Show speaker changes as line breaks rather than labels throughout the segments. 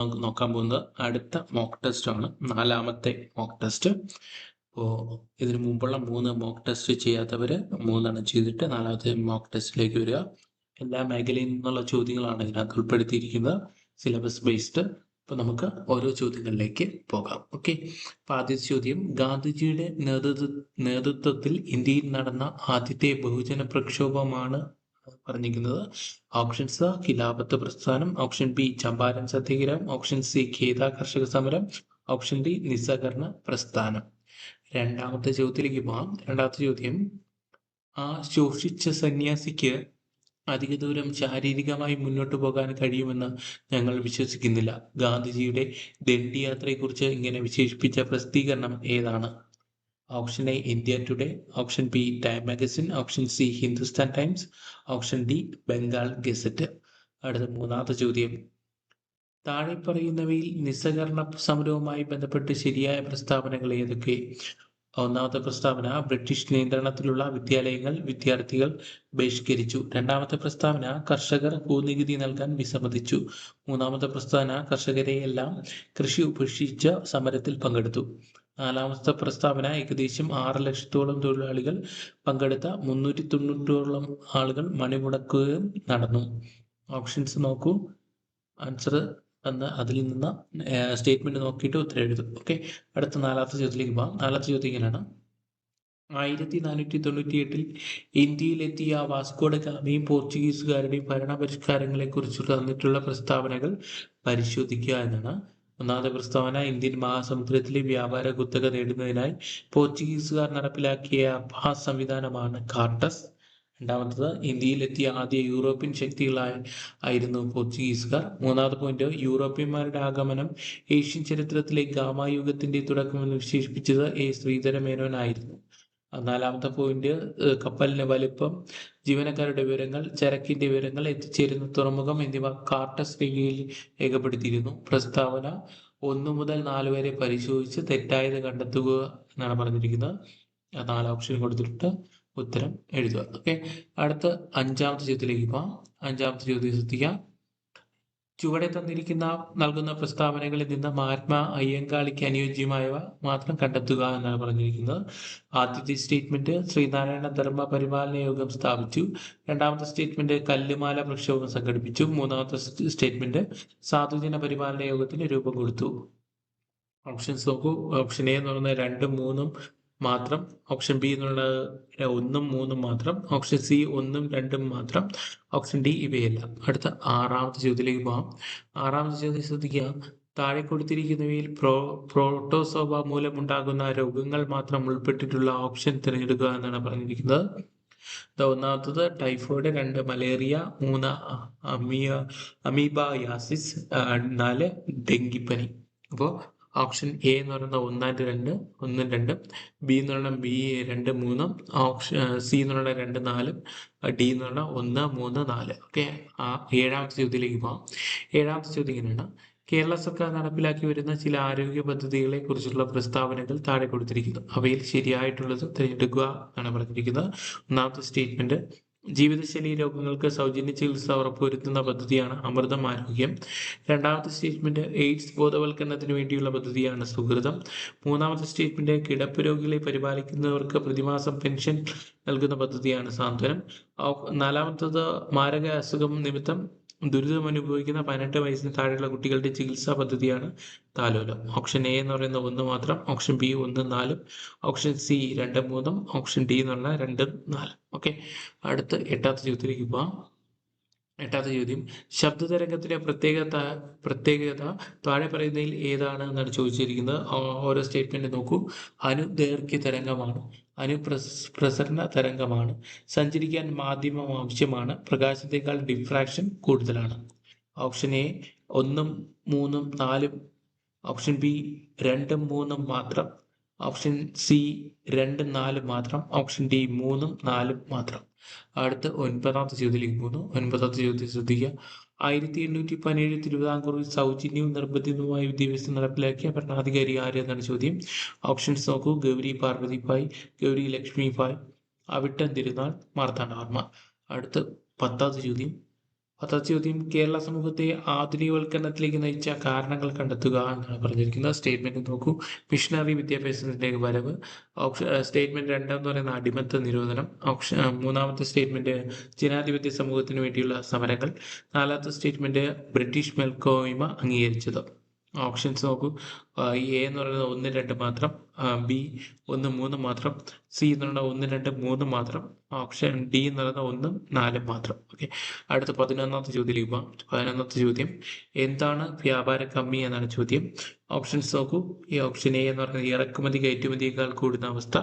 നമുക്ക് നോക്കാൻ പോകുന്നത് അടുത്ത മോക്ക് ടെസ്റ്റ് ആണ്. നാലാമത്തെ മോക്ക് ടെസ്റ്റ് അപ്പോൾ ഇതിന് മുമ്പുള്ള മൂന്ന് മോക്ക് ടെസ്റ്റ് ചെയ്യാത്തവർ മൂന്നെണ്ണം ചെയ്തിട്ട് നാലാമത്തെ മോക്ക് ടെസ്റ്റിലേക്ക് വരിക. എല്ലാ മേഖലയിൽ നിന്നുള്ള ചോദ്യങ്ങളാണ് ഇതിനകത്ത് ഉൾപ്പെടുത്തിയിരിക്കുന്നത്. സിലബസ് ബേസ്ഡ് അപ്പോൾ നമുക്ക് ഓരോ ചോദ്യങ്ങളിലേക്ക് പോകാം. ഓക്കെ അപ്പോൾ ആദ്യത്തെ ചോദ്യം ഗാന്ധിജിയുടെ നേതൃത്വ നേതൃത്വത്തിൽ ഇന്ത്യയിൽ നടന്ന ആദ്യത്തെ ബഹുജന പ്രക്ഷോഭമാണ് പറഞ്ഞിരിക്കുന്നത്. ഓപ്ഷൻ സ ഖിലാഫത്ത് പ്രസ്ഥാനം. Option B Champaran Satyagraha. Option C Kheda കർഷക സമരം. ഓപ്ഷൻ ഡി നിസ്സഹകരണ പ്രസ്ഥാനം. രണ്ടാമത്തെ ചോദ്യത്തിലേക്ക് പോകാം. രണ്ടാമത്തെ ചോദ്യം. ആ ശോഷിച്ച സന്യാസിക്ക് അധിക ദൂരം ശാരീരികമായി മുന്നോട്ട് പോകാൻ കഴിയുമെന്ന് ഞങ്ങൾ വിശ്വസിക്കുന്നില്ല. ഗാന്ധിജിയുടെ ദണ്ഡിയാത്രയെക്കുറിച്ച് ഇങ്ങനെ വിശേഷിപ്പിച്ച പ്രസിദ്ധീകരണം ഏതാണ്? Option A India Today option B Time magazine option C Hindustan Times option D Bengal Gazette അടുത്ത മൂന്നാമത്തെ ചോദ്യം. താഴെ പറയുന്നവയിൽ നിസ്സഹകരണ സമരവുമായി ബന്ധപ്പെട്ട് ശരിയായ പ്രസ്താവനകൾ ഏതൊക്കെ? ഒന്നാമത്തെ പ്രസ്താവന ബ്രിട്ടീഷ് നിയന്ത്രണത്തിലുള്ള വിദ്യാലയങ്ങൾ വിദ്യാർത്ഥികൾ ബഹിഷ്കരിച്ചു. രണ്ടാമത്തെ പ്രസ്താവന കർഷകർ ഭൂനികുതി നൽകാൻ വിസമ്മതിച്ചു. മൂന്നാമത്തെ പ്രസ്താവന കർഷകരെയെല്ലാം കൃഷി ഉപേക്ഷിച്ച സമരത്തിൽ പങ്കെടുത്തു. നാലാമത്തെ പ്രസ്താവന ഏകദേശം ആറ് ലക്ഷത്തോളം തൊഴിലാളികൾ പങ്കെടുത്ത മുന്നൂറ്റി തൊണ്ണൂറ്റോളം ആളുകൾ മണിമുടക്കുകയും നടന്നു. ഓപ്ഷൻസ് നോക്കൂ. ആൻസർ എന്ന അതിൽ നിന്ന് സ്റ്റേറ്റ്മെന്റ് നോക്കിയിട്ട് ഉത്തരം എഴുതും. ഓക്കെ അടുത്ത നാലാമത്തെ ചോദ്യത്തിലേക്ക് പോകാം നാലാമത്തെ ചോദ്യം ഇങ്ങനെയാണ് ആയിരത്തി നാനൂറ്റി തൊണ്ണൂറ്റി എട്ടിൽ ഇന്ത്യയിലെത്തിയ വാസ്കോഡ ഗാമിയും പോർച്ചുഗീസുകാരുടെയും ഭരണപരിഷ്കാരങ്ങളെ കുറിച്ച് തന്നിട്ടുള്ള പ്രസ്താവനകൾ പരിശോധിക്കുക എന്നാണ്. ഒന്നാമത്തെ പ്രസ്താവന ഇന്ത്യൻ മഹാസമുദ്രത്തിലെ വ്യാപാര കുത്തക നേടുന്നതിനായി പോർച്ചുഗീസുകാർ നടപ്പിലാക്കിയ ആ സംവിധാനമാണ് കാർട്ടസ്. രണ്ടാമത്തത് ഇന്ത്യയിലെത്തിയ ആദ്യ യൂറോപ്യൻ ശക്തികളായി ആയിരുന്നു പോർച്ചുഗീസുകാർ. മൂന്നാമത്തെ പോയിന്റ് യൂറോപ്യന്മാരുടെ ആഗമനം ഏഷ്യൻ ചരിത്രത്തിലെ ഗാമായുഗത്തിന്റെ തുടക്കമെന്ന് വിശേഷിപ്പിച്ചത് എ ശ്രീധര മേനോനായിരുന്നു നാലാമത്തെ പോയിന്റ് കപ്പലിന്റെ വലിപ്പം ജീവനക്കാരുടെ വിവരങ്ങൾ ചരക്കിന്റെ വിവരങ്ങൾ എത്തിച്ചേരുന്ന തുറമുഖം എന്നിവ കാർട്ടസ് രീതിയിൽ രേഖപ്പെടുത്തിയിരുന്നു. പ്രസ്താവന ഒന്ന് മുതൽ നാല് വരെ പരിശോധിച്ച് തെറ്റായത് കണ്ടെത്തുക എന്നാണ് പറഞ്ഞിരിക്കുന്നത്. നാല് ഓപ്ഷൻ കൊടുത്തിട്ട് ഉത്തരം എഴുതുക. ഓക്കെ അടുത്ത അഞ്ചാമത്തെ ചോദ്യത്തിലേക്ക് പോവാം. അഞ്ചാമത്തെ ചോദ്യം ശ്രദ്ധിക്കാം. ചുവടെ തന്നിരിക്കുന്ന നൽകുന്ന പ്രസ്താവനകളിൽ നിന്ന് മഹാത്മാ അയ്യങ്കാളിക്ക് അനുയോജ്യമായവ മാത്രം കണ്ടെത്തുക എന്നാണ് പറഞ്ഞിരിക്കുന്നത്. ആദ്യത്തെ സ്റ്റേറ്റ്മെന്റ് ശ്രീനാരായണ ധർമ്മ പരിപാലന യോഗം സ്ഥാപിച്ചു. രണ്ടാമത്തെ സ്റ്റേറ്റ്മെന്റ് കല്ലുമാല പ്രക്ഷോഭം സംഘടിപ്പിച്ചു. മൂന്നാമത്തെ സ്റ്റേറ്റ്മെന്റ് സാധുജന പരിപാലന യോഗത്തിന് രൂപം കൊടുത്തു. ഓപ്ഷൻസ് നോക്കൂ. ഓപ്ഷൻ എ എന്ന് പറയുന്നത് രണ്ടും മൂന്നും മാത്രം ഓപ്ഷൻ ബി എന്നുള്ള ഒന്നും മൂന്നും മാത്രം ഓപ്ഷൻ സി ഒന്നും രണ്ടും മാത്രം ഓപ്ഷൻ ഡി ഇവയല്ല. അടുത്ത ആറാമത്തെ ചോദ്യത്തിലേക്ക് പോകാം ആറാമത്തെ ചോദ്യം ശ്രദ്ധിക്കുക. താഴെ കൊടുത്തിരിക്കുന്നവയിൽ പ്രോ പ്രോട്ടോസോവ മൂലമുണ്ടാകുന്ന രോഗങ്ങൾ മാത്രം ഉൾപ്പെട്ടിട്ടുള്ള ഓപ്ഷൻ തിരഞ്ഞെടുക്കുക എന്നാണ് പറഞ്ഞിരിക്കുന്നത്. ഒന്നാമത്തത് ടൈഫോയിഡ് രണ്ട് മലേറിയ മൂന്ന് അമിയ അമീബായാസിസ് നാല് ഡെങ്കിപ്പനി. അപ്പോൾ ഓപ്ഷൻ എ എന്ന് പറയുന്നത് ഒന്നായിട്ട് രണ്ട് ഒന്നും രണ്ട്. ബി എന്ന് പറയുന്ന ബി രണ്ട് മൂന്ന്. ഓപ്ഷൻ സി എന്ന് പറയുന്ന രണ്ട് നാല്. ഡി എന്ന് പറഞ്ഞാൽ ഒന്ന് മൂന്ന് നാല്. ഓക്കെ ആ ഏഴാമത്തെ ചോദ്യത്തിലേക്ക് പോകാം ഏഴാമത്തെ ചോദ്യം ഇങ്ങനെയാണ്. കേരള സർക്കാർ നടപ്പിലാക്കി വരുന്ന ചില ആരോഗ്യ പദ്ധതികളെ കുറിച്ചുള്ള പ്രസ്താവനകൾ താഴെ കൊടുത്തിരിക്കുന്നു. അവയിൽ ശരിയായിട്ടുള്ളത് തിരഞ്ഞെടുക്കുക എന്നാണ് പറഞ്ഞിരിക്കുന്നത്. ഒന്നാമത്തെ സ്റ്റേറ്റ്മെന്റ് ജീവിതശൈലി രോഗങ്ങൾക്ക് സൗജന്യ ചികിത്സ ഉറപ്പുവരുത്തുന്ന പദ്ധതിയാണ് അമൃതം ആരോഗ്യം. രണ്ടാമത്തെ സ്റ്റേറ്റ്മെന്റ് എയ്ഡ്സ് ബോധവൽക്കരണത്തിന് വേണ്ടിയുള്ള പദ്ധതിയാണ് സുഹൃതം. മൂന്നാമത്തെ സ്റ്റേറ്റ്മെന്റ് കിടപ്പ് രോഗികളെ പരിപാലിക്കുന്നവർക്ക് പ്രതിമാസം പെൻഷൻ നൽകുന്ന പദ്ധതിയാണ് സാന്ത്വനം. നാലാമത്തത് മാരക അസുഖം നിമിത്തം ദുരിതം അനുഭവിക്കുന്ന പതിനെട്ട് വയസ്സിന് താഴെയുള്ള കുട്ടികളുടെ ചികിത്സാ പദ്ധതിയാണ് താലോലം. ഓപ്ഷൻ എ എന്ന് പറയുന്ന ഒന്ന് മാത്രം ഓപ്ഷൻ ബി ഒന്ന് നാലും ഓപ്ഷൻ സി രണ്ട് മൂന്നും ഓപ്ഷൻ ഡി എന്ന് പറഞ്ഞാൽ രണ്ടും നാലും. ഓക്കെ അടുത്ത എട്ടാമത്തെ ചോദ്യത്തിലേക്ക് പോവാം. എട്ടാമത്തെ ചോദ്യം ശബ്ദതരംഗത്തിലെ പ്രത്യേകത പ്രത്യേകത താഴെ പറയുന്നതിൽ ഏതാണ് എന്നാണ് ചോദിച്ചിരിക്കുന്നത്. ഓരോ സ്റ്റേറ്റ്മെന്റ് നോക്കൂ. അനുദൈർഘ്യ തരംഗമാണ്. അനുപ്രസരണ തരംഗമാണ്. സഞ്ചരിക്കാൻ മാധ്യമം ആവശ്യമാണ്. പ്രകാശത്തേക്കാൾ ഡിഫ്രാക്ഷൻ കൂടുതലാണ്. ഓപ്ഷൻ എ ഒന്നും മൂന്നും നാലും. ഓപ്ഷൻ ബി രണ്ടും മൂന്നും മാത്രം. ഓപ്ഷൻ സി രണ്ടും നാലും മാത്രം. ഓപ്ഷൻ ഡി മൂന്നും നാലും മാത്രം. അടുത്ത ഒൻപതാമത്തെ ചോദ്യത്തിലേക്ക് പോകുന്നു ഒൻപതാമത്തെ ചോദ്യത്തിൽ ശ്രദ്ധിക്കുക. ആയിരത്തി എണ്ണൂറ്റി പതിനേഴ് തിരുവിതാംകൂറിൽ സൗജന്യവും നിർബന്ധിതവുമായ വിദ്യാഭ്യാസം നടപ്പിലാക്കിയ ഭരണാധികാരി ആര് എന്നാണ് ചോദ്യം? ഓപ്ഷൻസ് നോക്കൂ. ഗൗരി പാർവതി ഭായ് ഗൗരി ലക്ഷ്മി ഭായ് അവിട്ടം തിരുനാൾ മാർത്താണ്ഡവർമ്മ അടുത്ത പത്താമത്തെ ചോദ്യം. പത്താം ചോദ്യം കേരള സമൂഹത്തെ ആധുനികവൽക്കരണത്തിലേക്ക് നയിച്ച കാരണങ്ങൾ കണ്ടെത്തുക എന്നാണ് പറഞ്ഞിരിക്കുന്നത്. സ്റ്റേറ്റ്മെന്റ് നോക്കൂ. മിഷണറി വിദ്യാഭ്യാസത്തിന്റെ വരവ്. ഓപ്ഷൻ സ്റ്റേറ്റ്മെന്റ് രണ്ടാമെന്ന് പറയുന്ന അടിമത്ത നിരോധനം. ഓപ്ഷൻ മൂന്നാമത്തെ സ്റ്റേറ്റ്മെന്റ് ജനാധിപത്യ സമൂഹത്തിന് വേണ്ടിയുള്ള സമരങ്ങൾ. നാലാമത്തെ സ്റ്റേറ്റ്മെന്റ് ബ്രിട്ടീഷ് മേൽക്കോയ്മ അംഗീകരിച്ചത്. ഓപ്ഷൻസ് നോക്കൂ. എ എന്ന് പറയുന്നത് ഒന്ന് രണ്ട് മാത്രം ബി ഒന്ന് മൂന്ന് മാത്രം സി എന്ന് പറയുന്നത് ഒന്ന് രണ്ട് മൂന്ന് മാത്രം ഓപ്ഷൻ ഡി എന്ന് പറയുന്നത് ഒന്നും നാലും മാത്രം. ഓക്കെ അടുത്ത പതിനൊന്നാമത്തെ ചോദ്യത്തിലേക്ക് പോകാം പതിനൊന്നാമത്തെ ചോദ്യം എന്താണ് വ്യാപാര കമ്മി എന്നാണ് ചോദ്യം. ഓപ്ഷൻസ് നോക്കൂ. ഈ ഓപ്ഷൻ എ എന്ന് പറയുന്നത് ഇറക്കുമതി കയറ്റുമതിയേക്കാൾ കൂടുന്ന അവസ്ഥ.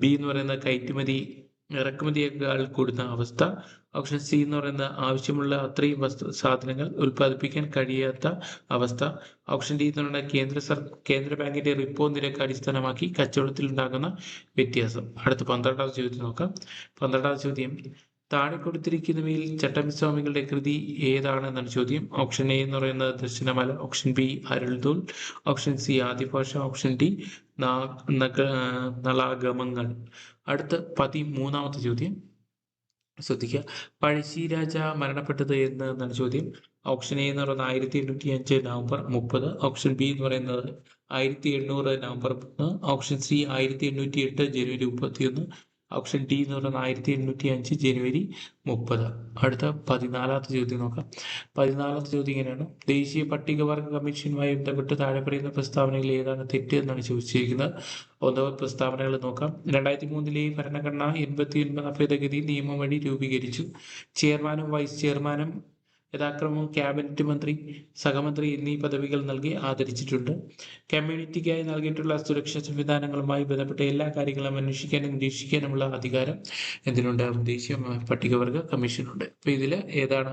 ബി എന്ന് പറയുന്നത് കയറ്റുമതി ഇറക്കുമതിയേക്കാൾ കൂടുന്ന അവസ്ഥ. ഓപ്ഷൻ സി എന്ന് പറയുന്ന ആവശ്യമുള്ള അത്രയും വസ്തു സാധനങ്ങൾ ഉൽപ്പാദിപ്പിക്കാൻ കഴിയാത്ത അവസ്ഥ. ഓപ്ഷൻ ഡി എന്ന് പറയുന്ന കേന്ദ്ര സർ കേന്ദ്ര ബാങ്കിന്റെ റിപ്പോ നിരക്ക് അടിസ്ഥാനമാക്കി കച്ചവടത്തിൽ ഉണ്ടാകുന്ന വ്യത്യാസം. അടുത്ത പന്ത്രണ്ടാം ചോദ്യം നോക്കാം. പന്ത്രണ്ടാം ചോദ്യം താഴെ കൊടുത്തിരിക്കുന്നവയിൽ ചട്ടമ്പിസ്വാമികളുടെ കൃതി ഏതാണെന്നാണ് ചോദ്യം. ഓപ്ഷൻ എ എന്ന് പറയുന്നത് ദർശനമല ഓപ്ഷൻ ബി അരുൾദൂൽ option C Adibhasha option D നളാഗമങ്ങൾ. അടുത്ത പതിമൂന്നാമത്തെ ചോദ്യം ശ്രദ്ധിക്കുക. പഴശ്ശി രാജ മരണപ്പെട്ടത് എന്ന് എന്നാണ് ചോദ്യം. ഓപ്ഷൻ എ എന്ന് പറയുന്നത് ആയിരത്തി എണ്ണൂറ്റി അഞ്ച് നവംബർ മുപ്പത്. ഓപ്ഷൻ ബി എന്ന് പറയുന്നത് ആയിരത്തി എണ്ണൂറ് നവംബർ മൂന്ന് ഓപ്ഷൻ സി ആയിരത്തി എണ്ണൂറ്റി എട്ട് ജനുവരി മുപ്പത്തിയൊന്ന്. ഓപ്ഷൻ ഡി എന്ന് പറയുന്നത് ആയിരത്തി എണ്ണൂറ്റി അഞ്ച് ജനുവരി മുപ്പത്. അടുത്ത പതിനാലാമത്തെ ചോദ്യം നോക്കാം. പതിനാലാമത്തെ ചോദ്യം ഇങ്ങനെയാണ്. ദേശീയ പട്ടികവർഗ കമ്മീഷനുമായി ബന്ധപ്പെട്ട് താഴെ പറയുന്ന പ്രസ്താവനയിൽ ഏതാണ് തെറ്റ് എന്നാണ് ചോദിച്ചിരിക്കുന്നത്. ഒന്നാമത് പ്രസ്താവനകൾ നോക്കാം. രണ്ടായിരത്തി മൂന്നിലെ ഭരണഘടന എൺപത്തി ഒൻപതാം ഭേദഗതി നിയമം വഴി രൂപീകരിച്ചു. ചെയർമാനും വൈസ് ചെയർമാനും യഥാക്രമം ക്യാബിനറ്റ് മന്ത്രി സഹമന്ത്രി എന്നീ പദവികൾ നൽകി ആദരിച്ചിട്ടുണ്ട്. കമ്മ്യൂണിറ്റിക്കായി നൽകിയിട്ടുള്ള സുരക്ഷാ സംവിധാനങ്ങളുമായി ബന്ധപ്പെട്ട എല്ലാ കാര്യങ്ങളും അന്വേഷിക്കാനും നിരീക്ഷിക്കാനുമുള്ള അധികാരം എന്തിനുണ്ട് ദേശീയ പട്ടികവർഗ കമ്മീഷനുണ്ട്. അപ്പൊ ഇതിൽ ഏതാണ്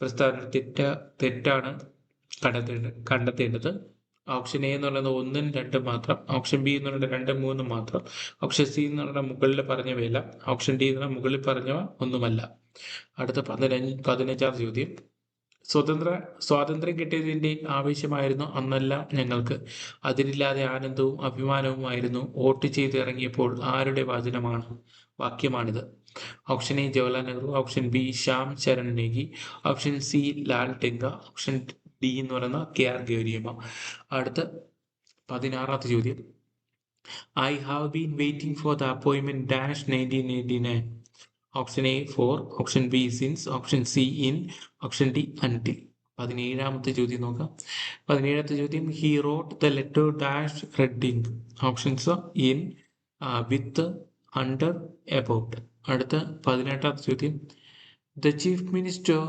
പ്രസ്താവന തെറ്റ തെറ്റാണ് കണ്ടെത്തേണ്ടത് കണ്ടെത്തേണ്ടത്. ഓപ്ഷൻ എ എന്ന് പറയുന്നത് ഒന്നും രണ്ടും മാത്രം. ഓപ്ഷൻ ബി എന്ന് പറയുന്നത് രണ്ടും മൂന്നും മാത്രം. ഓപ്ഷൻ സി എന്ന് പറയുന്നത് മുകളിൽ പറഞ്ഞവയല്ല. ഓപ്ഷൻ ഡി എന്ന് പറഞ്ഞാൽ മുകളിൽ പറഞ്ഞവ ഒന്നുമല്ല. അടുത്ത പതിനഞ്ച് പതിനഞ്ചാം ചോദ്യം സ്വതന്ത്ര സ്വാതന്ത്ര്യം കിട്ടിയതിന്റെ ആവശ്യമായിരുന്നു അന്നല്ല ഞങ്ങൾക്ക്. അതിനില്ലാതെ ആനന്ദവും അഭിമാനവുമായിരുന്നു വോട്ട് ചെയ്ത് ഇറങ്ങിയപ്പോൾ ആരുടെ വാചനമാണ് വാക്യമാണിത്. Option A Jawaharlal Nehru. Option B Shyam Saran Negi. Option C Lal ടെങ്ക. Option D എന്ന് പറയുന്ന കെ ആർ ഗൗരിയമ്മ. അടുത്ത പതിനാറാമത്തെ ചോദ്യം I have been waiting for the അപ്പോയിൻമെന്റ് dash nineteen eighty nine. Option A for option B since option C in option D until പതിനേഴാമത്തെ ചോദ്യം നോക്കാം. പതിനേഴാമത്തെ ചോദ്യം he wrote the letter dash reading options in with under about അടുത്ത പതിനെട്ടാമത്തെ ചോദ്യം. The chief minister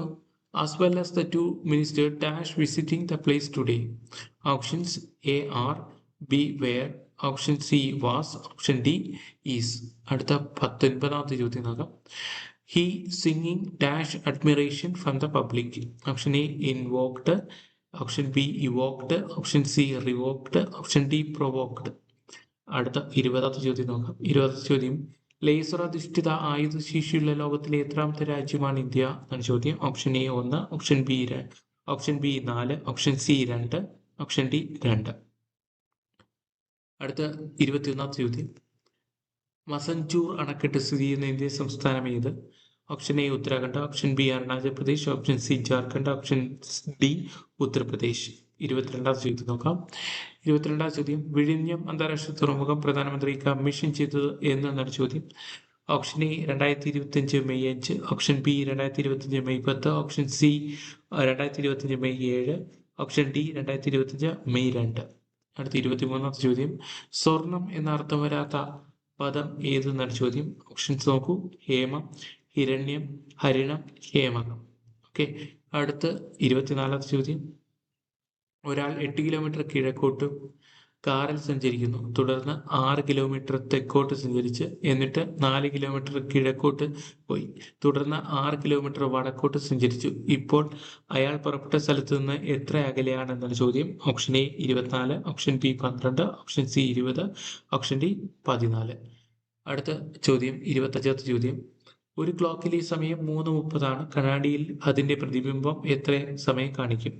as well as the two minister dash visiting the place today options A are B where option C was option D is അടുത്ത പത്തൊൻപതാമത്തെ ചോദ്യം നോക്കാം. He singing dash admiration from the public option A invoked option B evoked option C revoked option D provoked അടുത്ത ഇരുപതാമത്തെ ചോദ്യം നോക്കാം. ഇരുപതാമത്തെ ചോദ്യം ലേസർ അധിഷ്ഠിത ആയുധ ശേഷിയുള്ള ലോകത്തിലെ എത്രാമത്തെ രാജ്യമാണ് ഇന്ത്യ എന്നാണ് ചോദ്യം. ഓപ്ഷൻ എ ഒന്ന് ഓപ്ഷൻ ബി ഓപ്ഷൻ ബി നാല് ഓപ്ഷൻ സി രണ്ട് ഓപ്ഷൻ ഡി രണ്ട്. അടുത്ത ഇരുപത്തിയൊന്നാമത്തെ ചോദ്യം. മസഞ്ചൂർ അണക്കെട്ട് സ്ഥിതി ചെയ്യുന്ന ഇന്ത്യൻ സംസ്ഥാനം ഏത്? Option A Uttarakhand. Option B Arunachal Pradesh. Option C Jharkhand. Option D Uttar Pradesh. ഇരുപത്തിരണ്ടാം ചോദ്യം നോക്കാം. ഇരുപത്തിരണ്ടാം ചോദ്യം. വിഴിഞ്ഞം അന്താരാഷ്ട്ര തുറമുഖം പ്രധാനമന്ത്രി കമ്മീഷൻ ചെയ്തത് എന്നാണ് ചോദ്യം. ഓപ്ഷൻ എ രണ്ടായിരത്തി ഇരുപത്തി അഞ്ച് മെയ് അഞ്ച്. ഓപ്ഷൻ ബി രണ്ടായിരത്തി ഇരുപത്തി അഞ്ച് മെയ് പത്ത്. ഓപ്ഷൻ സി രണ്ടായിരത്തി ഇരുപത്തി അഞ്ച് മെയ് ഏഴ്. ഓപ്ഷൻ ഡി രണ്ടായിരത്തി ഇരുപത്തി അഞ്ച് മെയ് രണ്ട്. അടുത്ത ഇരുപത്തി മൂന്നാമത്തെ ചോദ്യം. സ്വർണം എന്ന അർത്ഥം വരാത്ത പദം ഏതെന്നാണ് ചോദ്യം. ഓപ്ഷൻസ് നോക്കൂ. ഹേമ ഹിരണ്യം ഹരിണം ഹേമകം. ഓക്കെ അടുത്ത ഇരുപത്തിനാലാമത്തെ ചോദ്യം. ഒരാൾ എട്ട് കിലോമീറ്റർ കിഴക്കോട്ട് കാറിൽ സഞ്ചരിക്കുന്നു. തുടർന്ന് ആറ് കിലോമീറ്റർ തെക്കോട്ട് സഞ്ചരിച്ച് എന്നിട്ട് നാല് കിലോമീറ്റർ കിഴക്കോട്ട് പോയി. തുടർന്ന് ആറ് കിലോമീറ്റർ വടക്കോട്ട് സഞ്ചരിച്ചു. ഇപ്പോൾ അയാൾ പുറപ്പെട്ട സ്ഥലത്ത് നിന്ന് എത്ര അകലെയാണെന്നാണ് ചോദ്യം. ഓപ്ഷൻ എ ഇരുപത്തിനാല് ഓപ്ഷൻ ബി പന്ത്രണ്ട് ഓപ്ഷൻ സി ഇരുപത് ഓപ്ഷൻ ഡി പതിനാല്. അടുത്ത ചോദ്യം ഇരുപത്തഞ്ചാമത്തെ ചോദ്യം. ഒരു ക്ലോക്കിൽ ഈ സമയം മൂന്ന് മുപ്പതാണ്. കണ്ണാടിയിൽ അതിന്റെ പ്രതിബിംബം എത്ര സമയം കാണിക്കും?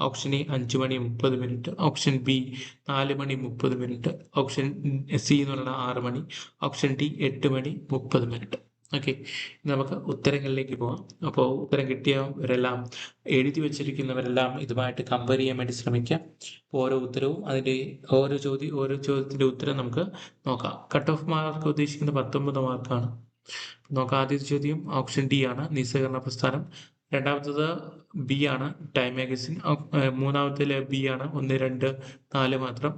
ഓപ്ഷൻ എ അഞ്ച് മണി മുപ്പത് മിനിറ്റ് ഓപ്ഷൻ ബി നാല് മണി മുപ്പത് മിനിറ്റ് ഓപ്ഷൻ സി എന്ന് പറയുന്നത് ആറ് മണി. ഓപ്ഷൻ ഡി എട്ട് മണി മുപ്പത് മിനിറ്റ് ഓക്കെ നമുക്ക് ഉത്തരങ്ങളിലേക്ക് പോവാം. അപ്പോൾ ഉത്തരം കിട്ടിയവരെല്ലാം എഴുതി വെച്ചിരിക്കുന്നവരെല്ലാം ഇതുമായിട്ട് കമ്പയർ ചെയ്യാൻ വേണ്ടി ശ്രമിക്കാം. ഓരോ ഉത്തരവും അതിന്റെ ഓരോ ചോദ്യം ഓരോ ചോദ്യത്തിന്റെ ഉത്തരം നമുക്ക് നോക്കാം. കട്ട് ഓഫ് മാർക്ക് ഉദ്ദേശിക്കുന്നത് പത്തൊമ്പത് മാർക്കാണ് നോക്കാം ആദ്യത്തെ ചോദ്യം ഓപ്ഷൻ ഡി ആണ്. നിസ്സഹകരണ പ്രസ്ഥാനം. രണ്ടാമത്തത് ബി ആണ്. ടൈം മാഗസിൻ മൂന്നാമത്തേത് ബി ആണ്. ഒന്ന് രണ്ട് നാല് മാത്രം.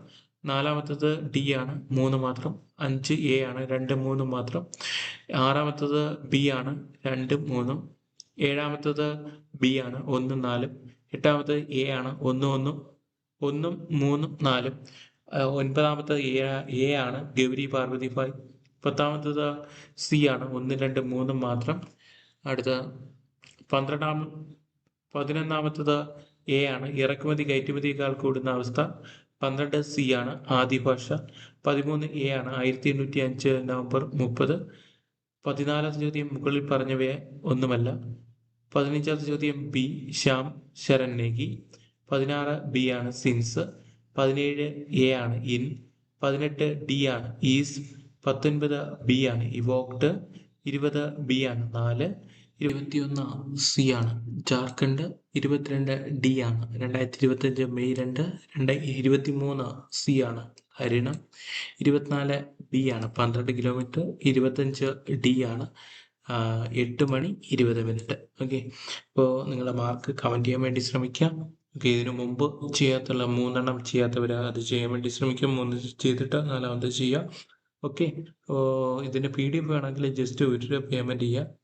നാലാമത്തത് ഡി ആണ്. മൂന്ന് മാത്രം. അഞ്ച് എ ആണ്. രണ്ട് മൂന്ന് മാത്രം. ആറാമത്തത് ബി ആണ്. രണ്ട് മൂന്നും. ഏഴാമത്തത് ബി ആണ്. ഒന്ന് നാലും. എട്ടാമത്തത് എ ആണ്. ഒന്ന് ഒന്നും. ഒന്നും മൂന്നും നാലും. ഒൻപതാമത്തത് എ ആണ്. ഗൗരി പാർവതി ഭായ്. പത്താമത്തത് സി ആണ്. ഒന്ന് രണ്ട് മൂന്നും മാത്രം. അടുത്ത പന്ത്രണ്ടാം പതിനൊന്നാമത്തത് എ ആണ്. ഇറക്കുമതി കയറ്റുമതിയേക്കാൾ കൂടുന്ന അവസ്ഥ പന്ത്രണ്ട് സി ആണ് ആദ്യ ഭാഷ. പതിമൂന്ന് എ ആണ് ആയിരത്തി എണ്ണൂറ്റി അഞ്ച് നവംബർ മുപ്പത്. പതിനാലാമത്തെ ചോദ്യം മുകളിൽ പറഞ്ഞവയെ ഒന്നുമല്ല. പതിനഞ്ചാമത്തെ ചോദ്യം ബി ശ്യാം ശരൺ നേഗി പതിനാറ് ബി ആണ് സിൻസ്. പതിനേഴ് എ ആണ് ഇൻ. പതിനെട്ട് ഡി ആണ് ഈസ്. പത്തൊൻപത് ബി ആണ് ഇവോക്ട്. ഇരുപത് ബി ആണ് നാല്. ഇരുപത്തിയൊന്ന് സി ആണ്. ജാർഖണ്ഡ് ഇരുപത്തിരണ്ട് ഡി ആണ്. രണ്ടായിരത്തി ഇരുപത്തഞ്ച് മെയ് രണ്ട് രണ്ട് ഇരുപത്തി മൂന്ന് സി ആണ്. ഹരിണം ഇരുപത്തിനാല് ബി ആണ്. പന്ത്രണ്ട് കിലോമീറ്റർ ഇരുപത്തഞ്ച് ഡി ആണ്. എട്ട് മണി ഇരുപത് മിനിറ്റ്. ഓക്കെ. അപ്പോൾ നിങ്ങളുടെ മാർക്ക് കമന്റ് ചെയ്യാൻ വേണ്ടി ശ്രമിക്കാം. ഓക്കെ ഇതിനു മുമ്പ് ചെയ്യാത്തുള്ള മൂന്നെണ്ണം ചെയ്യാത്തവർ അത് ചെയ്യാൻ വേണ്ടി ശ്രമിക്കാം. മൂന്ന് ചെയ്തിട്ട് നാലാമത് ചെയ്യാം. ഓക്കെ. ഇതിന്റെ പി ഡി എഫ് വേണമെങ്കിൽ ജസ്റ്റ് ഒരു രൂപ പേയ്മെന്റ് ചെയ്യുക